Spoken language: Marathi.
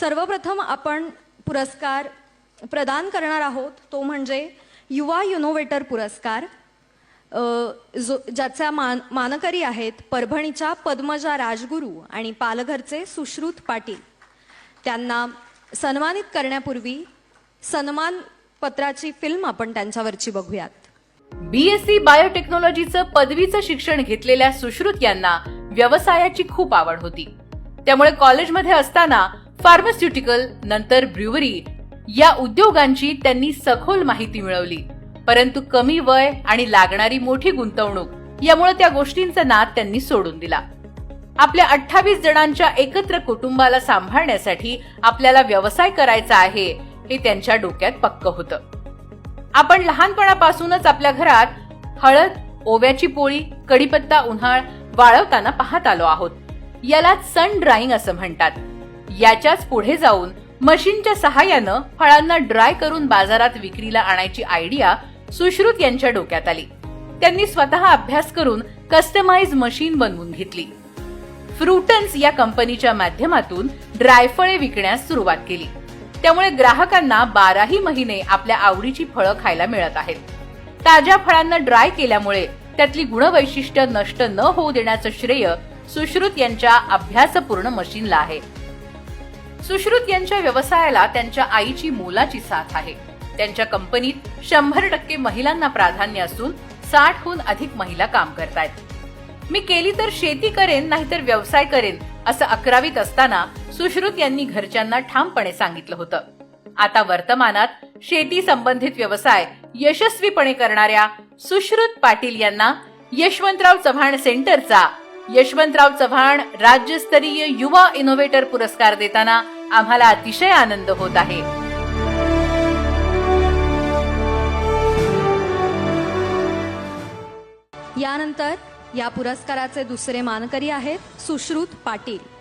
सर्वप्रथम आपण पुरस्कार प्रदान करणार आहोत. तो म्हणजे युवा युनोव्हेटर पुरस्कार. जो ज्याच्या मान मानकरी आहेत परभणीच्या पद्मजा राजगुरू आणि पालघरचे सुश्रुत पाटील. त्यांना सन्मानित करण्यापूर्वी सन्मान पत्राची फिल्म आपण त्यांच्यावरची बघूयात. बीएससी बायोटेक्नॉलॉजीचं पदवीचं शिक्षण घेतलेल्या सुश्रुत यांना व्यवसायाची खूप आवड होती. त्यामुळे कॉलेजमध्ये असताना फार्मास्युटिकल नंतर ब्रुवरी या उद्योगांची त्यांनी सखोल माहिती मिळवली. परंतु कमी वय आणि लागणारी मोठी गुंतवणूक यामुळे त्या गोष्टींचा नाद त्यांनी सोडून दिला. आपल्या अठ्ठावीस जणांच्या एकत्र कुटुंबाला सांभाळण्यासाठी आपल्याला व्यवसाय करायचा आहे हे त्यांच्या डोक्यात पक्क होतं. आपण लहानपणापासूनच आपल्या घरात हळद ओव्याची पोळी कडीपत्ता उन्हाळ वाळवताना पाहत आलो आहोत. याला सन ड्राईंग असं म्हणतात. याच्याच पुढे जाऊन मशीनच्या सहाय्यानं फळांना ड्राय करून बाजारात विक्रीला आणायची आयडिया सुश्रुत यांच्या डोक्यात आली. त्यांनी स्वतः अभ्यास करून कस्टमाइज मशीन बनवून घेतली. फ्रुटन्स या कंपनीच्या माध्यमातून ड्रायफळे विकण्यास सुरुवात केली. त्यामुळे ग्राहकांना बाराही महिने आपल्या आवडीची फळं खायला मिळत आहेत. ताज्या फळांना ड्राय केल्यामुळे त्यातली गुणवैशिष्ट्य नष्ट न होऊ देण्याचं श्रेय सुश्रुत यांच्या अभ्यासपूर्ण मशीनला आहे. सुश्रुत यांच्या व्यवसायाला त्यांच्या आईची मोलाची साथ आहे. त्यांच्या कंपनीत शंभर टक्के महिलांना प्राधान्य असून साठहून अधिक महिला काम करतायत. मी केली तर शेती करेन नाहीतर व्यवसाय करेन असं अकरावीत असताना सुश्रुत यांनी घरच्यांना ठामपणे सांगितलं होतं. आता वर्तमानात शेती संबंधित व्यवसाय यशस्वीपणे करणाऱ्या सुश्रुत पाटील यांना यशवंतराव चव्हाण सेंटरचा यशवंतराव चव्हाण राज्यस्तरीय युवा इनोव्हेटर पुरस्कार देताना आम्हाला अतिशय आनंद होत आहे. यानंतर या पुरस्काराचे दुसरे मानकरी आहेत सुश्रुत पाटील.